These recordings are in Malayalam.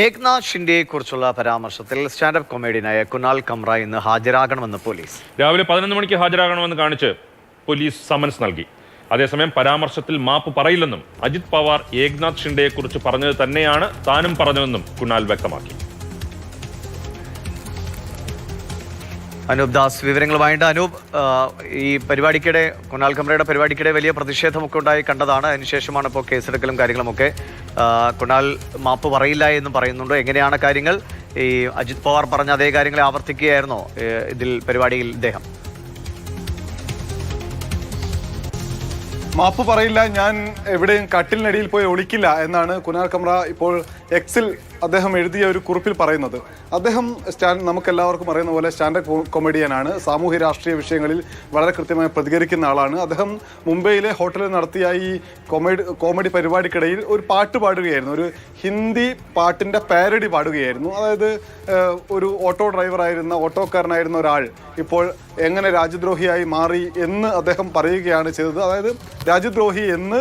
ഏക്നാഥ് ഷിൻഡെയെക്കുറിച്ചുള്ള പരാമർശത്തിൽ സ്റ്റാൻഡപ്പ് കൊമേഡിയനായ കുനാൽ കംറ ഇന്ന് ഹാജരാകണമെന്ന് പോലീസ്. രാവിലെ പതിനൊന്ന് മണിക്ക് ഹാജരാകണമെന്ന് കാണിച്ച് പോലീസ് സമൻസ് നൽകി. അതേസമയം പരാമർശത്തിൽ മാപ്പ് പറയില്ലെന്നും അജിത് പവാർ ഏക്നാഥ് ഷിൻഡയെ കുറിച്ച് പറഞ്ഞത് തന്നെയാണ് താനും പറഞ്ഞതെന്നും കുണാൽ വ്യക്തമാക്കി. അനൂപ് ദാസ് വിവരങ്ങളുമായിട്ട് അനൂപ് ഈ പരിപാടിക്കിടെ കുണാൽ കമ്രയുടെ പരിപാടിക്കിടെ വലിയ പ്രതിഷേധമൊക്കെ ഉണ്ടായി കണ്ടതാണ്. അതിനുശേഷമാണ് ഇപ്പോൾ കേസെടുക്കലും കാര്യങ്ങളുമൊക്കെ കുണാൽ മാപ്പ് പറയില്ല എന്ന് പറയുന്നുണ്ട്. എങ്ങനെയാണ് കാര്യങ്ങൾ? ഈ അജിത് പവാർ പറഞ്ഞ അതേ കാര്യങ്ങളെ ആവർത്തിക്കുകയായിരുന്നോ ഇതിൽ പരിപാടിയിൽ ഇദ്ദേഹം? മാപ്പ് പറയില്ല ഞാൻ എവിടെയും കട്ടിലിനടിയിൽ പോയി ഒളിക്കില്ല എന്നാണ് കുനാർ കമ്ര ഇപ്പോൾ എക്സിൽ അദ്ദേഹം എഴുതിയ ഒരു കുറിപ്പിൽ പറയുന്നത്. അദ്ദേഹം സ്റ്റാൻഡ് നമുക്കെല്ലാവർക്കും അറിയുന്ന പോലെ സ്റ്റാൻഡപ്പ് കൊമഡിയനാണ്. സാമൂഹ്യ രാഷ്ട്രീയ വിഷയങ്ങളിൽ വളരെ കൃത്യമായി പ്രതികരിക്കുന്ന ആളാണ്. അദ്ദേഹം മുംബൈയിലെ ഹോട്ടലിൽ നടത്തിയ ഈ കോമഡി കോമഡി പരിപാടിക്കിടയിൽ ഒരു പാട്ട് പാടുകയായിരുന്നു. ഒരു ഹിന്ദി പാട്ടിന്റെ പാരഡി പാടുകയായിരുന്നു. അതായത് ഒരു ഓട്ടോ ഡ്രൈവറായിരുന്ന ഓട്ടോക്കാരനായിരുന്ന ഒരാൾ ഇപ്പോൾ എങ്ങനെ രാജ്യദ്രോഹിയായി മാറി എന്ന് അദ്ദേഹം പറയുകയാണ് ചെയ്തത്. അതായത് രാജ്യദ്രോഹി എന്ന്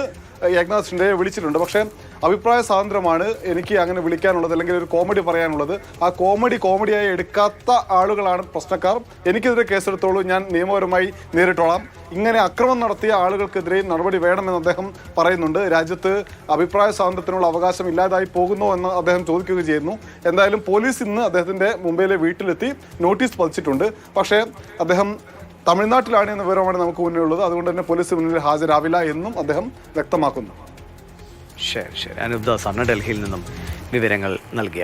ഏക്നാഥ് ഷിൻഡയെ വിളിച്ചിട്ടുണ്ട്. പക്ഷേ അഭിപ്രായ സ്വാതന്ത്ര്യമാണ് എനിക്ക് അങ്ങനെ വിളിക്കാനുള്ളത് അല്ലെങ്കിൽ ഒരു കോമഡി പറയാനുള്ളത്. ആ കോമഡി കോമഡിയായി എടുക്കാത്ത ആളുകളാണ് പ്രശ്നക്കാർ. എനിക്കെതിരെ കേസെടുത്തോളൂ ഞാൻ നിയമപരമായി നേരിട്ടോളാം. ഇങ്ങനെ അക്രമം നടത്തിയ ആളുകൾക്കെതിരെ നടപടി വേണമെന്ന് അദ്ദേഹം പറയുന്നുണ്ട്. രാജ്യത്ത് അഭിപ്രായ സ്വാതന്ത്ര്യത്തിനുള്ള അവകാശം ഇല്ലാതായി പോകുന്നു എന്ന് അദ്ദേഹം ചോദിക്കുകയും ചെയ്യുന്നു. എന്തായാലും പോലീസ് ഇന്ന് അദ്ദേഹത്തിന്റെ മുംബൈയിലെ വീട്ടിലെത്തി നോട്ടീസ് പതിച്ചിട്ടുണ്ട്. പക്ഷേ അദ്ദേഹം തമിഴ്നാട്ടിലാണ് എന്ന വിവരമാണ് നമുക്ക് മുന്നിലുള്ളത് അതുകൊണ്ട് തന്നെ പോലീസ് മുന്നിൽ ഹാജരാവില്ല എന്നും അദ്ദേഹം വ്യക്തമാക്കുന്നു. ശരി ശരി. അനൂപ് ദാസ് ആണ് ഡൽഹിയിൽ നിന്നും വിവരങ്ങൾ നൽകിയ